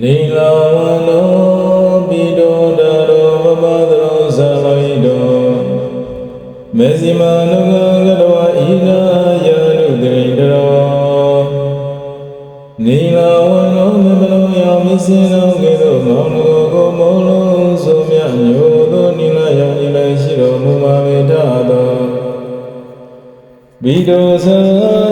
နေလာဝနောပိတောတရောပပသရောဇာဝိတောမေဇိမာနုငကတောဣနာယနုတိတရောနေလာဝနောမမလောယောမစ္စင်တော်ကဲ့သို့မောင်တော်ကိုမောလုံးစုံမြညိုသောနိလယောင်ဤလည်းရှိတော်မူပါဝေတသောဘိတောသ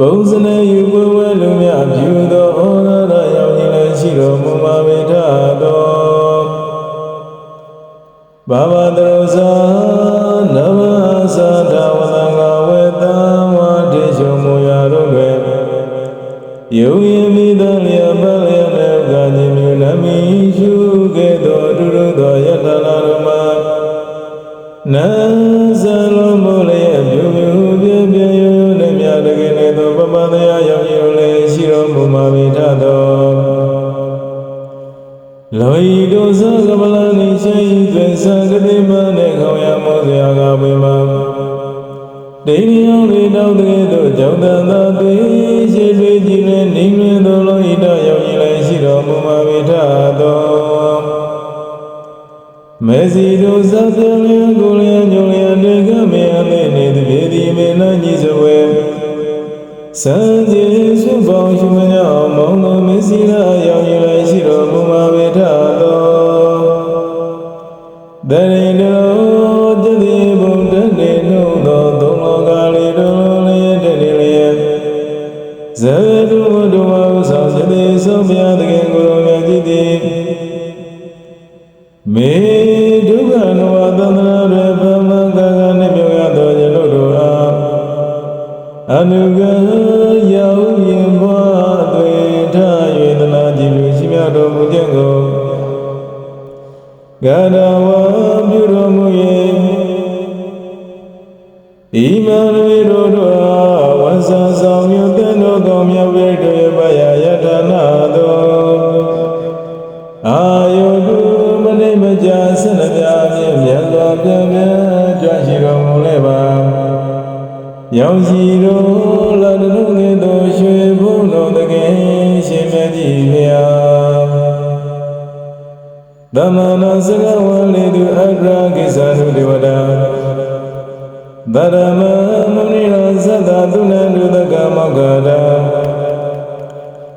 ဘုံစနေ င့်မြတကယ်လည်းသောပပတရားရောက်ရလည်းရှိတော်မူမှာဝိထသောလောဤတို့သကမလနိရှိသွေသကတိမနဲ့ခေါရမောစရာကဝေမဒိဋ္ဌိယောလေးတောင်းတဲ့တို့ကြောင့်တန်သာသွေရှိသွေကြည်လည်းနေလွင်သောလောဤတော်ရောက်ရင်လည်းရှိတော်မူမှာဝိထသောမေစီတို့သပြလျံကိုလျံညုံလျံတေကမေအလေးနေတပြေဒီမေနညီစဝေ စံကျေစုပေါင်းရှိမညောင်းမောင်တော်မေစီရာရောက်ရင်လည်းရှိတော်မူမှာဝိထသောတရိတောတတိဘုဒ္ဓနေနှုတ်သောသုံးလောကလေးတို့လည်းတည်းလည်းဇေတုဝတ္တဝဥ္စာစတိသောဘုရားတကယ်ကိုယ်တော်မြတ်ကြီးသည်မေ နုကရောက်ရင်ဘွားသွေထ၍သနာကြည်လူရှိမြတ်တော်မူခြင်းကိုဂရဝ ရောင်စီတို့လာတို့ငယ်တို့ရွှေဘုံတော်တကယ်ရှင်မြတ်ကြီးဖျားသမဏစကဝလေသူအဂရကိသနုဒေဝတာဗရမမုနိရသတ္တသုနန္တုတကမောက္ခတာ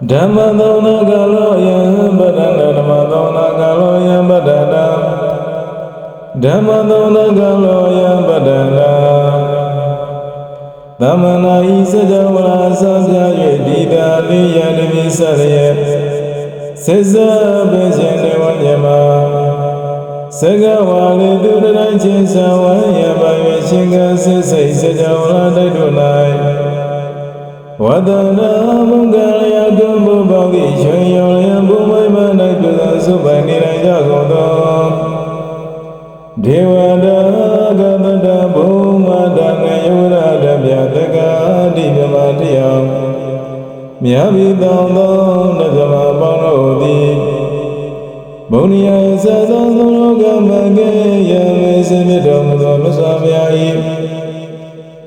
ဓမ္မသောနာကလောယံပဒနာဓမ္မသောနာကလောယံပဒနာဓမ္မသောနာကလောယံပဒနာ သမနာဤစကြဝဠာသံပြ၍ဒီတာလေးရတပိစရရဲ့စေစပေခြင်းနေဝမြမစကဝါလေသူတတိုင်းချင်းသဝံယပါ၍ရှင်ကဆိစိတ်စကြဝဠာတိုက်တို့၌ဝဒနာမုဂလယတုဘုဘောတိရွှေရောင်ရန်ဘုမိုင်းမ၌ပြုသောစုပိုင်နေနိုင်ကြကုန်သောဒေဝတာ မြမတရားမြတ်ဘိတောင်းသောနဇမပေါင်းတို့သည်ဘုံနိယသသောသောလောကမကေယမေစမြတ်တော်မူသောမြတ်စွာဘုရား၏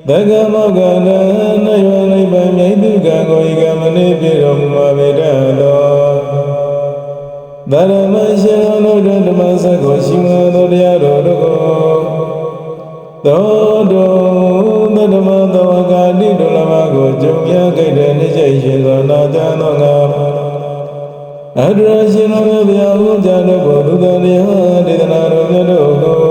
တက္ကမောကနနယောနိဗ္ဗာန်မြိတ်တုကံကိုဤကမနေပြတော်မူမှာပေတတ်သောဗရမရှင်တို့ဓမ္မစကောရှိမသောတရားတော်တို့ကို သောတောဓမ္မသောကာတိဒုလမကိုကြုံရခဲ့တဲ့နေ့ချိန်ရှင်သောနာကြသောငါအတရရှင်တော်မြတ်ဘုရားဟောကြားတော်ကိုသုတတရားဒေသနာတော်မြတ်တို့ကို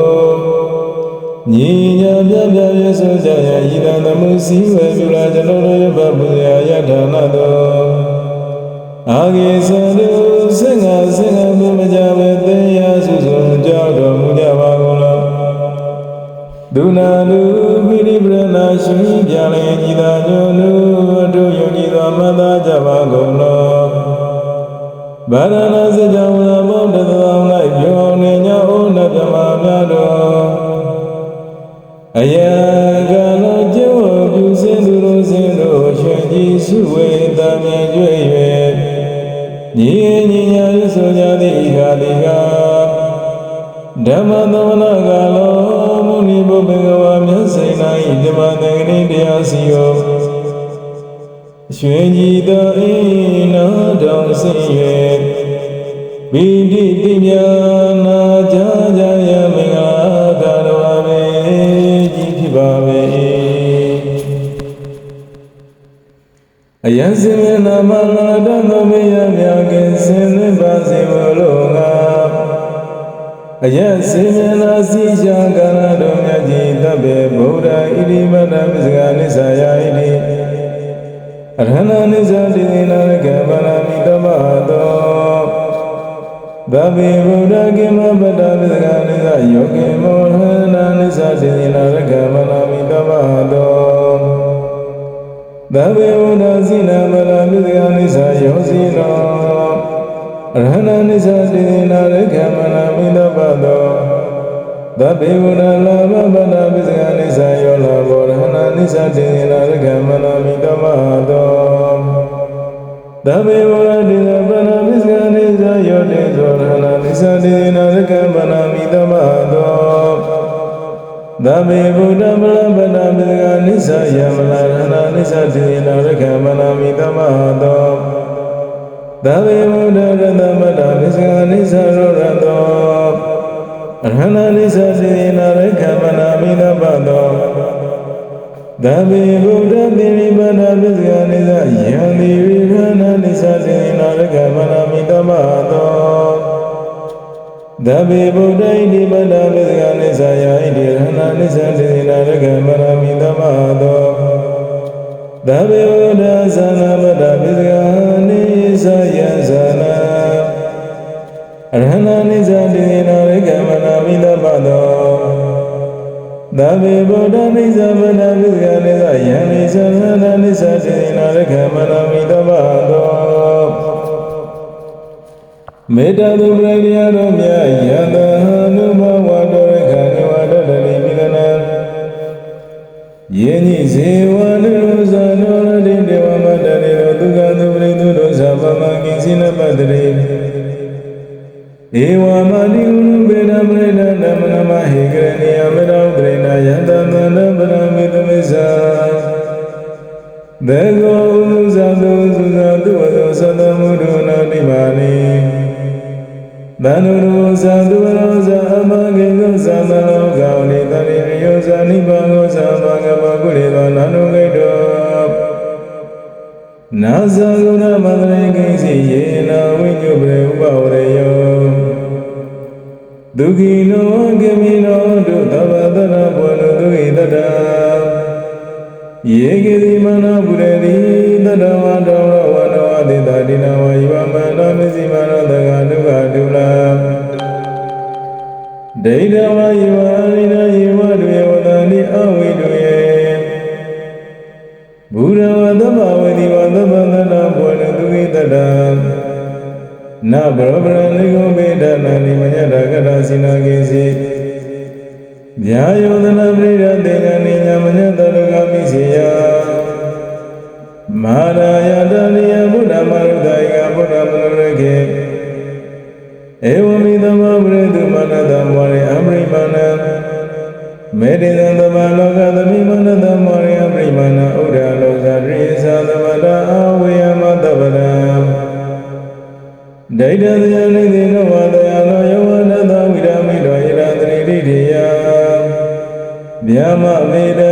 ညီညာပြပြပြဆိုကြရဤတန်သမှုစည်းဝေပြုလာကျွန်တော်တို့ရဲ့ဗဗုဒ္ဓရာယထာနာတော်အာဂေသတုစင်္ဃစင်္ဃမြမကြပဲသေ ဒုနာလူပိရိပရဏရှိပြလေကြည်သာညုံလူအတုယုံကြည်သောမတ္တကြပါကုန်တော်ဗာရဏစကြောင့်လာဘောတသော၌ပြောနေညဩနဗမများတော်အယံကလောကျိုးပြုစင်သူတို့စင်တို့ရွှင်ကြီးစုဝေတံမြဲကြွ၍ညီညီညာရဆိုကြသည်ဟာဒီကဓမ္မသမဏကလောမုနိ ဘုဘေကဝါမျက်စိ၌ဓမ္မသင်္ကတိတရားစီယောရွှင်ကြီးသောအိနာတော်ဆင်း၍ဗိတိတိညာနာကြကြယမင်္ဂလာကာရဝမေကြီးဖြစ်ပါပေအယံစင်မေနာမလာတသောမေယမြာကင်စင်သပါစေဘလို့ငါအယံစင်မေနာစီရှာကာ တိမတ္တပစ္စကနိစ္စယာဣတိအရဟဏနိစ္စတိနာရကဗလာမိတမတောသဗ္ဗေဗုဒ္ဓကိမပတ္တပစ္စကနိစ္စယောကိမောဟနာနိစ္စတိနာရကဗလာမိတမတောသဗ္ဗေဝဒစိနာမလာပိသဂနိစ္စယောစီနောအရဟဏနိစ္စတိနာရကမနာမိတပတောသ ဗ္ဗေဝဒလာဘဗဒပိသဂနိစ္စယောလာဘောရဟဏနိစ္စတိနာရကမနာမိတပတောသဗ္ဗေဝဒတိသဗ္ဗနာပိသဂနိစ္စယောတေသောရဟဏနိစ္စတိနာရကမနာမိတပတောသဗ္ဗေဗုဒ္ဓမလပဒပိကနိစ္စယမလာရဏနိစ္စတိနာရခမနာမိတမတောသဗ္ဗေဗုဒ္ဓရတမတပိစကနိစ္စရောရတော အရဟဏနိစ္စတိနာရခမနာမိတမတောသဗ္ဗေဗုဒ္ဓတိရိပဒပိစကနိစ္စယံတိဝိရဏနိစ္စတိနာရခမနာမိတမတောသဗ္ဗေဗုဒ္ဓဣတိပတ္တပိစကနိစ္စယဣတိရဟဏနိစ္စတိနာရကမရမိတမတောသဗ္ဗေဗုဒ္ဓသနာပတ္တပိစကနိစ္စယသနာအရဟဏနိစ္စတိနာရကမရမိတမတော သဗ္ဗေဗုဒ္ဓနိစ္စပတ္တပိစကနိစ္စယံနိစ္စသနာနိစ္စတိနာရကမရမိတမတောမေတ္တာသူပရိယတော်မြတ်ယတနုဘဝတော်ရခဏဝတ္တတိမိလနံယင်းဤဇေဝနုဇာနောရတိဒေဝမတ္တရေရောဒုက္ခသူပရိသုဒုသဗမကိစိနပတ္တရေဧဝမတိကုဏဘေဒပရိဒ မိတမိစ္ဆာဒေဂောဥဇာတုသုဇာတုဝသောသတ္တမုဒုနာတိမာနိသန္တုရောဇာတုရောဇာအမဂေကောဇာမနောကောနိတရိယောဇာနိဗ္ဗာန်ကိုဇာမကပကုရိသောနာနုဂိတောနာဇာဂုဏမန္တရိကိစီယေနာဝိညုပရေဥပဝရေယောဒုက္ခိနောဂမိနောဒုသဗ္ဗတရဘောနုဒုဟိတတ ယေကေတိမနောပုရေတိတတဝါတောဝနောအတိတာတိနဝယဝမန္တမစီမနောတကဒုက္ခဒုလာဒိဋ္ဌဝယဝအရိနယေဝတေဝတန္တိအဝိတုယေဘူရဝသမဝတိဝသမန္တနာဘောနသူဟိတတနဘရဗရဏိကိုမေတ္တနာနိမညတကရစိနာကိစီဗျာယောသနာပရိရတေဉာနိ မာရာယတနိယဘုဒ္ဓမရုဒ္ဒိကဘုဒ္ဓမနရကေဧဝမိသမပရိတုမနတမောရိအမရိမနမေတ္တံသမလောကသမိမနတမောရိအမရိမနဥဒ္ဒလောကရိသသမတအဝေယမတပရံဒိဋ္ဌသယနိတိနဝတယနောယောဝနတဝိရမိတောဣရသရိတိတိယဗျာမမေတံဝိ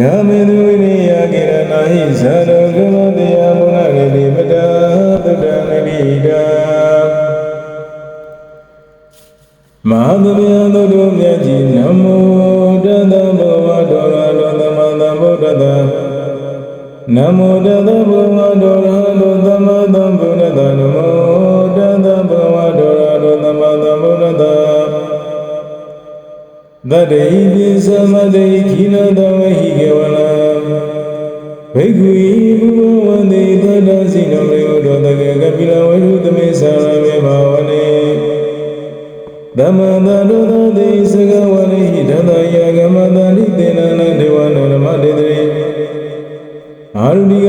ဂမေသူဝိနိယကိရဏဟိဇာရောကမတေယဘုနာဂတိပတသုတ္တနမိတာမဟာသဗျာသုတ္တမြတ်ကြီးနမောတတဘဝတောရလောသမသဗုဒ္ဓတနမောတတဘဝတောရလောသမသဗုဒ္ဓတနမော ဗုဒ္ဓတသတတ္တိပိသမတ္တိခိနတဝဟိကေဝလံဘိက္ခုဤဘုဝန္တိသတ္တစိနောမေဥဒောတကေကပိလဝိရုသမေသာရမေဘာဝနေသမ္မာတတောတတိစကဝရိဟိတတယဂမတတိတေနနဒေဝနောဓမ္မတေတိအာရုဏိက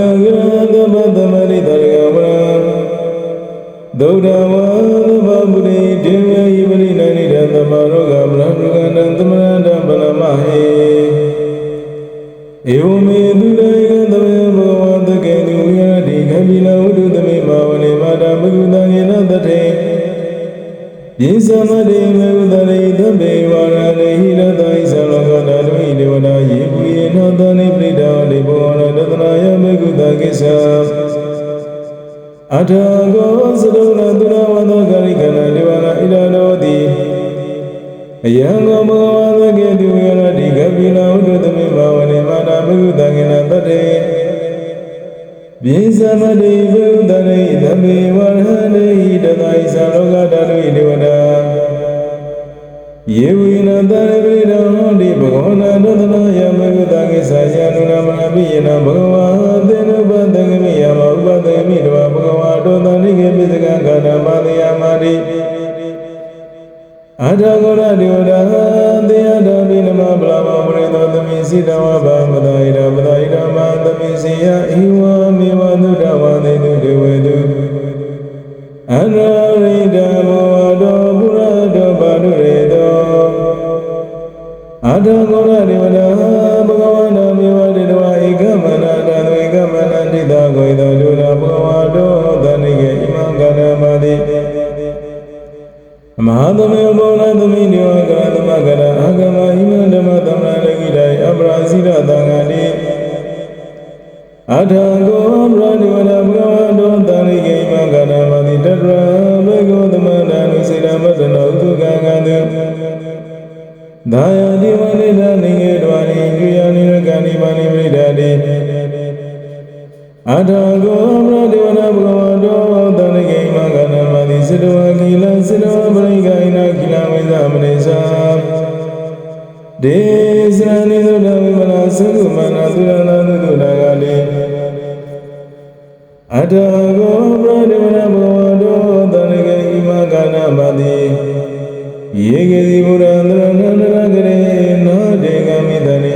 ပိလဝုဒ္ဓသမေဘာဝနေမာတာဘဂုတကေနတတေပြေသမတိဘုဒ္ဓရိသမေဝရဟနေဟိတသဣသလောကတတုဣဒေဝနာယေဝိနတရပိရဟောတိဘဂဝနာတသနာယမဂုတကိစ္ဆာယနုနမနာပိယနာဘဂဝါသေနုပတကမိယမဥပတကမိတဝဘဂဝါတောတနိကေပိစကံကာဏမတိယမတိအထာဂောရဒေဝဒာတေယတာပိနမဗလာမပရိသောသမိ စိတဝဗမတဣရပတဣရမသမိစီယဣဝမေဝနုဒဝသေတုဒေဝေတုအနာရိဒမောတောပုရတောပါတုရေတောအထာဂောရဒေဝဒာဘဂဝနာမေဝတေတဝဧကမနာတံဧကမနာတိတာကိုဣတောဒုရဘဂဝါတောသနိကေဣမံကဏမတိမဟာသမေဘောနာသမိနိဝကရ အထာကောဗရဏိဝရဘဂဝါတောသနိကေဣမံကဏမတိတတရဘေကောသမန္တနုစိရမတ္တနောဥက္ကံကံတုဒါယတိဝနိဒာနိငေတဝနိကျွယနိရကဏိပါဏိပရိဒာတိအထာကောဗရဒေဝနာဘဂဝါတောသနိကေဣမံကဏမတိစေတဝကိလစေတဝပရိကဣနာကိလဝိသမနေသာဒေသရဏိသုဒ္ဓဝိမလာသုကုမနာသုရဏသုဒ္ဓဂာလိအထာကောဗရဒေဝနာဘဂဝါတောသနိကေဣမံကဏမတိယေကေတိဘုရားန္တရဏန္တရကရေနာဒေဂမိတနိ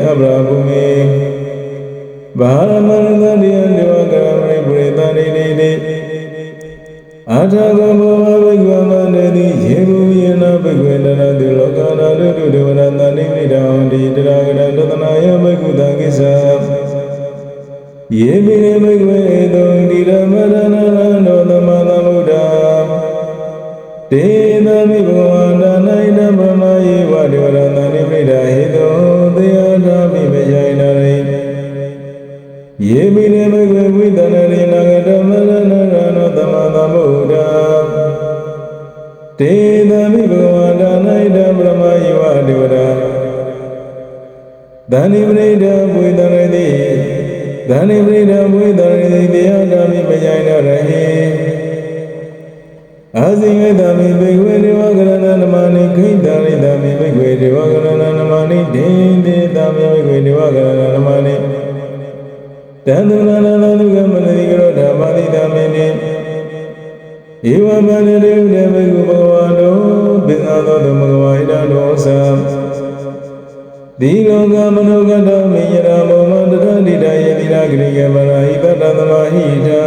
ဒီလောကမနုကတမိယရာမောမတရတိတယေတိရာဂရိယမရာဟိတတသမဟိတာ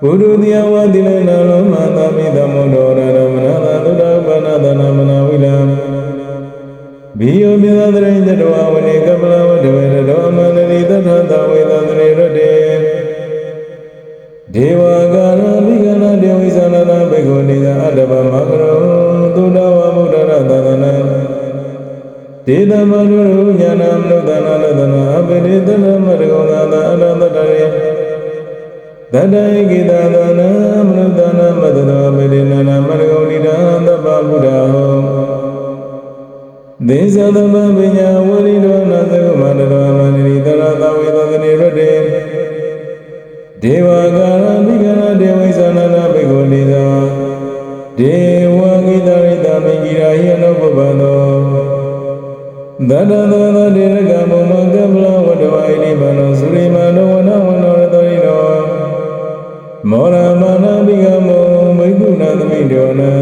ဘုဒ္ဓတရားဝတိလေနာလောမသမိသမုဒ္ဒောရရမနာသသုဒ္ဓပနာသနာမနာဝိလံဘိယောမြေသတရိတတဝဝနေကပလဝတဝေရတောအမန္တိသတ္ထသဝေသန္တရေရတေဒေဝကာရမိကနာဒေဝိသနာနာဘေကုနေသာအတ္တဗမကရောသုဒ္ဓဝမုဒ္ဒရသန္တနာ ဒေသမနုရုညာနာမနုဿနာလသနာအပိရိသနမရကောသာအရဟတတရေတတယကိတသနာမနုဿနာမတ္တနောမေရိနာနာမရဂောလိတံသဗ္ဗဗုဒ္ဓဟောသေသသမပညာဝရိတောနာသကုမန္တရောမန္တိတရသဝေသသနေရတေဒေဝ بدر درجم مقبل ودوائل بنصر من ونحن ارضينا مرامنا بهم بكنا ذميدنا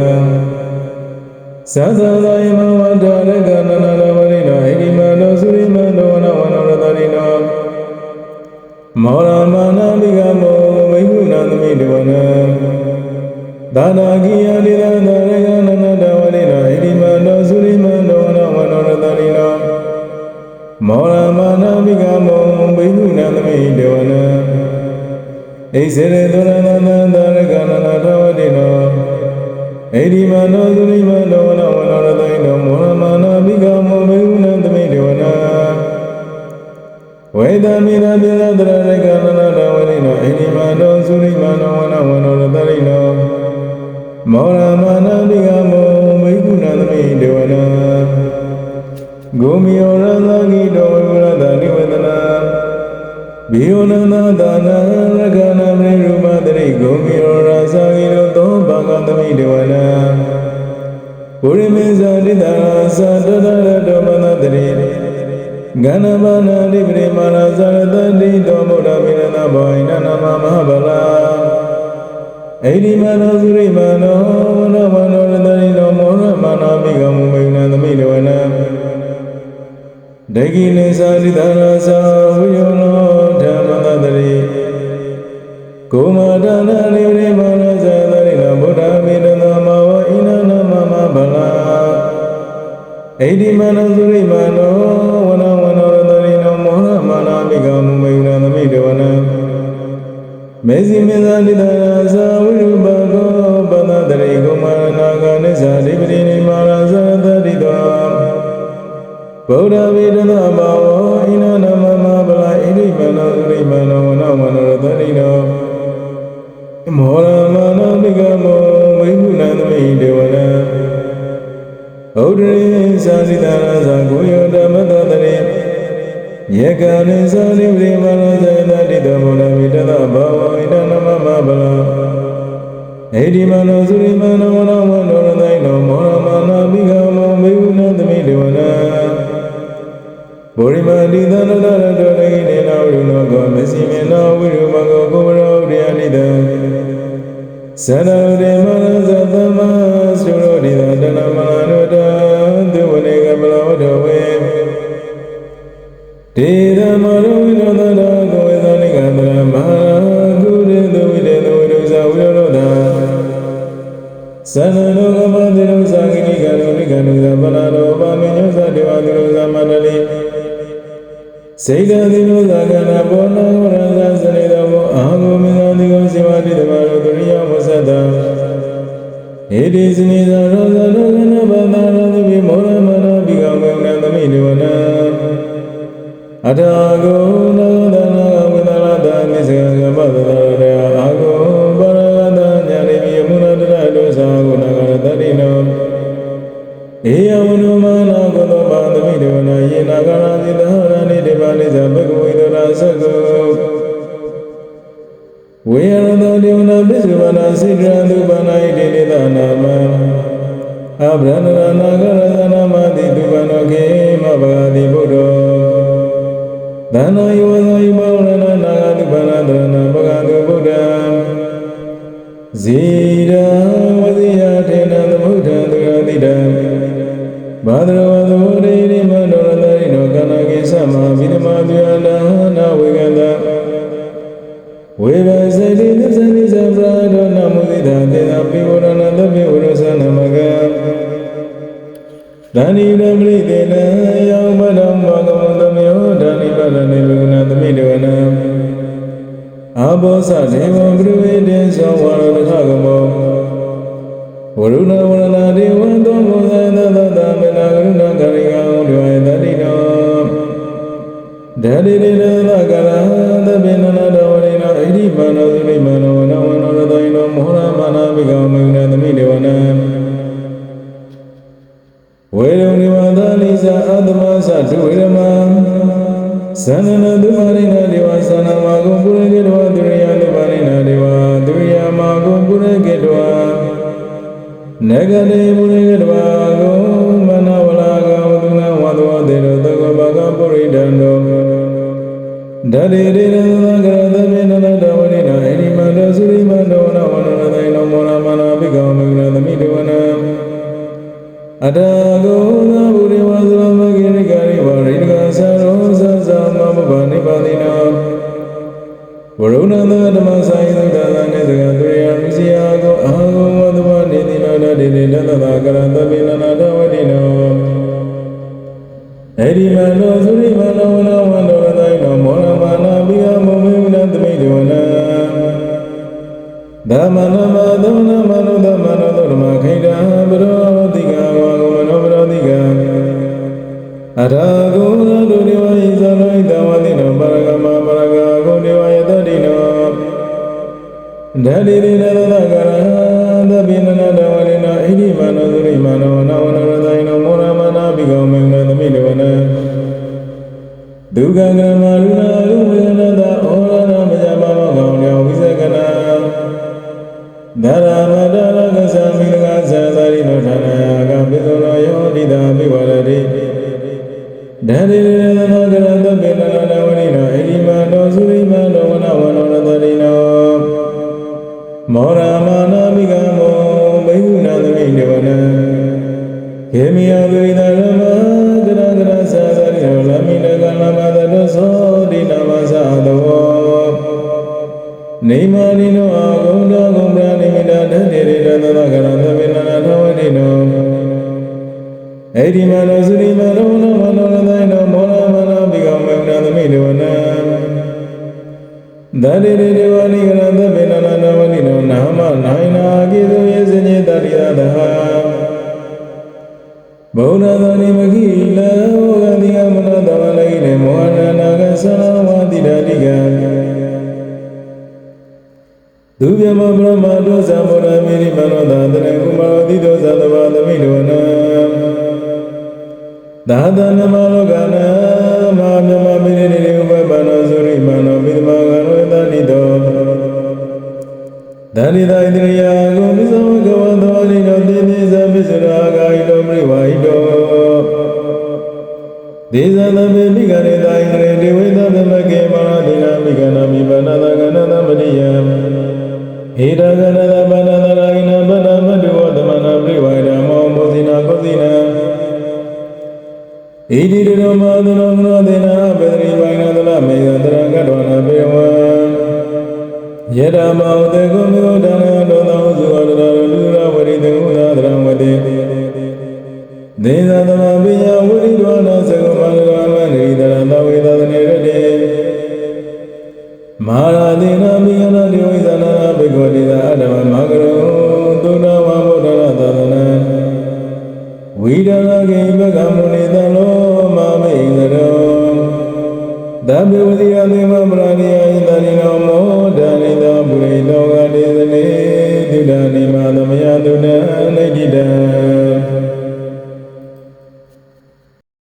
سازا دائما وجعلك لنا لولنا حكم نصر من ونحن ارضينا مرامنا بهم بكنا ذميدنا دانا كيا لنا درجنا ولنا حكم نصر မောရမနာမိကမောဘိက္ခုနာသမိတေဝနာဣစေရတောရဏနန္တရကနနာထဝတိနောဣတိမနောသုရိမနောဝနဝနောရတိနောမောရမနာမိကမောဘိက္ခုနာသမိတေဝနာဝေဒမိနာပိသတရရကနနာထဝတိနောဣတိမနောသုရိမနောဝနဝနောရတိနောမောရမနာမိကမောဘိက္ခုနာသမိတေဝနာဂုမိယောရ ဘိယောနနာဒါနာရကနာမေရူပတရိဂုမိယောရသဂိတောသောဘာဂသမိတေဝနာပုရိမေဇာတိတာသာတတရတောမနတရိဂဏမနာတိပရိမာဏဇာရတတိတောမုဒ္ဓမိရဏဘောဣနနာမမဟာဗလာဣတိမနောသုရိမနောဝနဝနောရတရိနောမောရမနာမိကမုမိဏသမိတေဝနာဒဂိနေသာတိတရာသာဝိယောနောဓမ္မတတရိ ကိုမာဒနာနိဝိမာနဇာတရိနဗုဒ္ဓမေတနာမဝဣနနာမမဗလာဣတိမနောသုရိမနောဝ မောရမနောမိကမောဝိဟုနန္တမိဒေဝနာဩဒရိသာစိတနာသကိုယောဓမ္မတတရိယေကနိသာနိဝိမာနောဇေနတိတမောလမိတသဘာဝဣနနမမဗလာဣတိမနောသုရိမနောဝနဝနောရတရိနောမောရမနောမိကမောဝိဟုနန္တမိဒေဝနာဗောရိမတိသနတရတောနေနေနာဝိနောကောမစီမေနာဝိရုမကောကိုဝရောရိယနိတံ သရရေ ဝေဘဇတိသစ္စာနိသဗရာဒောနမုဒိတာတေသာပိဝရဏသဗ္ဗေဝရသနမကံဒဏိရမရိတေနယောမဒံဘောကမုသမေဟဒဏိပဒနေဝနသမိတဝနအဘောဇဒေဝဂရုဝေတေသောဝရဏခကမောဝရုဏဝရဏဒေဝံသောမောဇသသတမေနာကရုဏကရိကံဒွေတတိနောဒတိရိရသကရသဗ္ဗေနနာတော် ဝရိနောဣတိမနောသုလိမနောဝနဝနောရတောိနောမောရမနာမိကောမေနသမိဒေဝနံဝေရုံနိဝသလိသအတ္တမသဒုဝေရမံသန္နနသုမာရိနာဒေဝသန္နမဂုပုရကေတဝသူရိယသုမာရိနာဒေဝသူရိယမဂုပုရကေတဝနဂတေပုရကေတဝဂုမနဝလာကဝတုနဝတဝတေရသသောကဘာကပုရိဒံတောဓာတိရေ ဓ ဒါတိရေဒေဝနိကရသဗ္ဗေနနာနဝတိနောနာမနိုင်နာကိသုယေစညေတတိယသဟဘုံနာသနိမခိလဝဂတိကမနောတဝလိနေမောဟနာနာကသလဝတိတတိကဒုဗျမပရမဒုသံဘောရမေရိမနောသာတနေကုမရောတိဒုသသဘာသမိတောနံသာသနမလောကနာမမြမမိရိနေဥပပနော ဒန္တိတာဣတရိယာကိုမိသမကဝသောရိနောတိတိသပိစရာဂာဟိတောမရိဝါဟိတောဒေဇနမေမိဂရေတာဣတရေဒေဝေသဗမကေမရတိနာမိဂနာမိပနာသကနသမတိယံဧတကနတပနတရာဂိနပနမတုဝသမနာပရိဝါဒမောမောဇိနာကောဇိနာဣတိရမသနောမနောဒေနာပေတရိဝိုင်နသလမေယတရကတ္တဝနာပေဝံ ယတမောတေကုမေဝဒနာတောသောသုဝတရလူရဝရိတေဟုသာတရံဝတိဒေသသမပိယဝရိဒဝနာသကုမန္တကမန္တိတရသဝေသသနေရတေမာရာတိနာမိယနာတိဝိသနာဘေကောတိသာအတ္တမမဂရောသုဏဝမုဒ္ဒရသသနံဝိဒနာကေဘဂမုနိတံလောမမိန်သရောသဗ္ဗဝတိယ لولا نجدا